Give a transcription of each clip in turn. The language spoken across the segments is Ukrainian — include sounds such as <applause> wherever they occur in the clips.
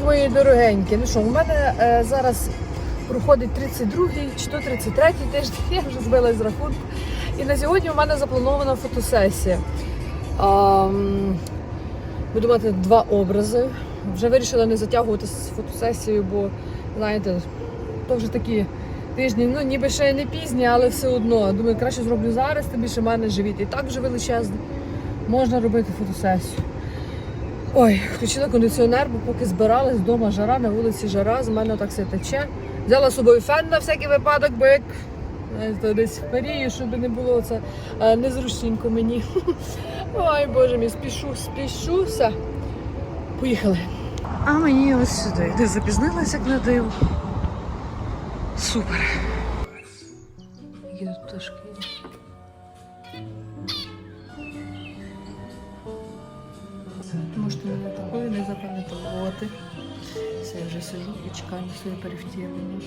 Мої дорогенькі, ну що, у мене е, зараз проходить 32-й чи то 33-й тиждень, <laughs> я вже збила з рахунку. І на сьогодні у мене запланована фотосесія. А, буду мати два образи. Вже вирішила не затягувати з фотосесією, бо, знаєте, то вже такі тижні, ну ніби ще не пізні, але все одно. Думаю, краще зроблю зараз, тим більше в мене живіт і так вже величезний. Можна робити фотосесію. Ой, включила кондиціонер, бо поки збиралась вдома жара, на вулиці жара, з мене так все тече. Взяла з собою фен на всякий випадок, бо як десь в парію, щоб не було це е, незручненько мені. <laughs> Ой, боже мій, спішу, спішуся. Поїхали. А мені ось сюди. Не запізнилася, як на диво. Супер. Які тут пташки. Можете мене такою не запам'ятовувати. Все, я вже сижу і чекаю на своє перевтілення.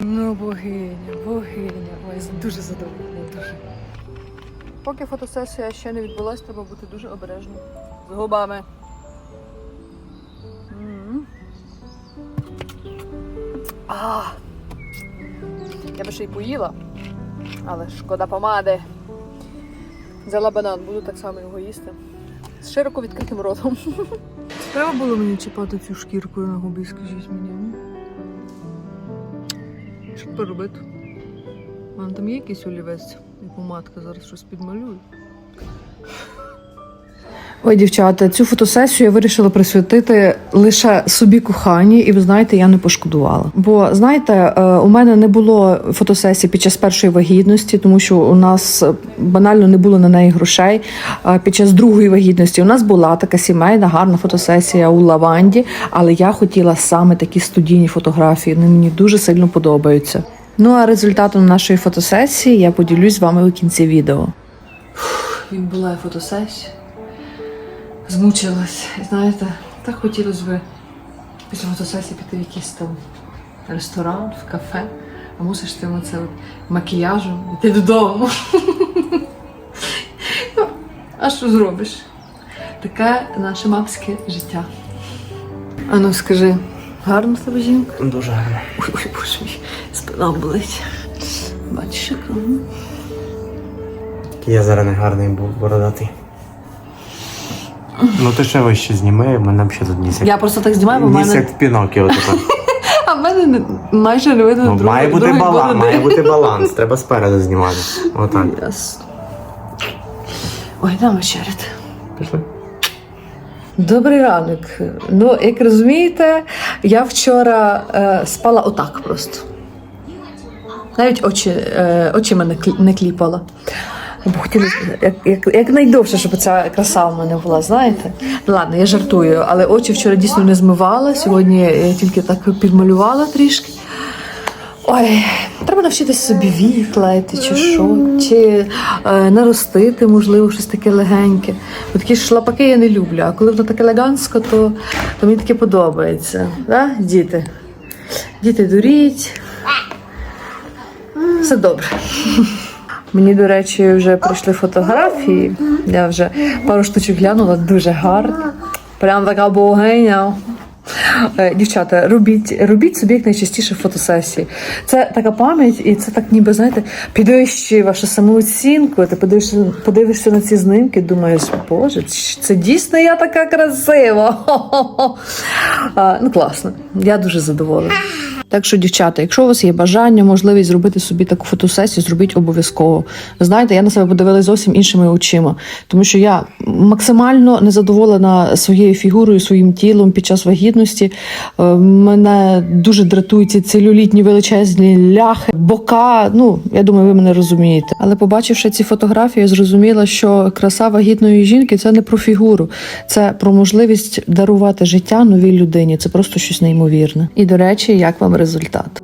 Ну, богиня, богиня. Ой, дуже задоволена, дуже. Поки фотосесія ще не відбулася, треба бути дуже обережним. З губами. М. А, я би ще й поїла, але шкода помади. Взяла банан, буду так само його їсти. З широко відкритим ротом. Треба було мені чіпати цю шкірку на губі, скажіть мені. Що тепер робити? У мене там є якийсь олівець і помадка, зараз щось підмалюю. Ой, дівчата, цю фотосесію я вирішила присвятити лише собі коханій, і ви знаєте, я не пошкодувала. Бо знаєте, е, у мене не було фотосесії під час першої вагітності, тому що у нас е, банально не було на неї грошей. Під час другої вагітності у нас була така сімейна гарна фотосесія у лаванді, але я хотіла саме такі студійні фотографії. Вони мені дуже сильно подобаються. Ну а результатом нашої фотосесії я поділюсь з вами у кінці відео. Відбула фотосесія змучилась. Знаєте, так хотілося б після фотосесії піти в якийсь там ресторан, в кафе, а мусиш тим оце от макіяжем йти додому. <laughs> Ну, а що зробиш? Таке наше мамське життя. Ану, скажи, гарно в тебе жінка? Дуже гарно. Ой, ой, боже мій, спина болить. Бачиш, яка? м? Я зараз не гарний був бородатий. Ну ти ще вище зніми, мене б ще тут ніс як, Я просто так знімаю, бо в ніс мене. як в Пінокіо тепер. <laughs> А в мене не- майже не видно Ну, другої- має бути другої баланс, бороди. має бути <laughs> баланс. Треба спереду знімати. Отак. Ясно. Ой, дам вечеряти. Пішли. Добрий ранок. Ну, як розумієте, я вчора е, спала отак просто. Навіть очі, е, очі мене клі- не кліпала. Бо хотілося як, як, як найдовше, щоб ця краса в мене була, знаєте? Ну ладно, я жартую, але очі вчора дійсно не змивала. Сьогодні я тільки так підмалювала трішки. Ой, треба навчитися собі вії клеїти чи що, чи е, наростити, можливо, щось таке легеньке. Бо такі шлапаки я не люблю, а коли воно таке елегантсько, то, то мені таке подобається. Да, діти? Діти дуріть. Все добре. Мені, до речі, вже прийшли фотографії. Я вже пару штучок глянула, дуже гарно. Прям така богиня. Е, Дівчата, робіть, робіть собі як найчастіше фотосесії. Це така пам'ять, і це так ніби, знаєте, підвищує вашу самооцінку. Ти подивишся, подивишся на ці знимки, думаєш, боже, це дійсно я така красива. <laughs> Ну, класно. Я дуже задоволена. Так що, дівчата, якщо у вас є бажання, можливість зробити собі таку фотосесію, зробіть обов'язково. Знаєте, я на себе подивилася зовсім іншими очима, тому що я максимально незадоволена своєю фігурою, своїм тілом під час вагітності. Е, Мене дуже дратують ці целюлітні величезні ляхи, бока. Ну я думаю, ви мене розумієте. Але побачивши ці фотографії, я зрозуміла, що краса вагітної жінки це не про фігуру, це про можливість дарувати життя новій людині. Це просто щось неймовірне. І до речі, як вам результат?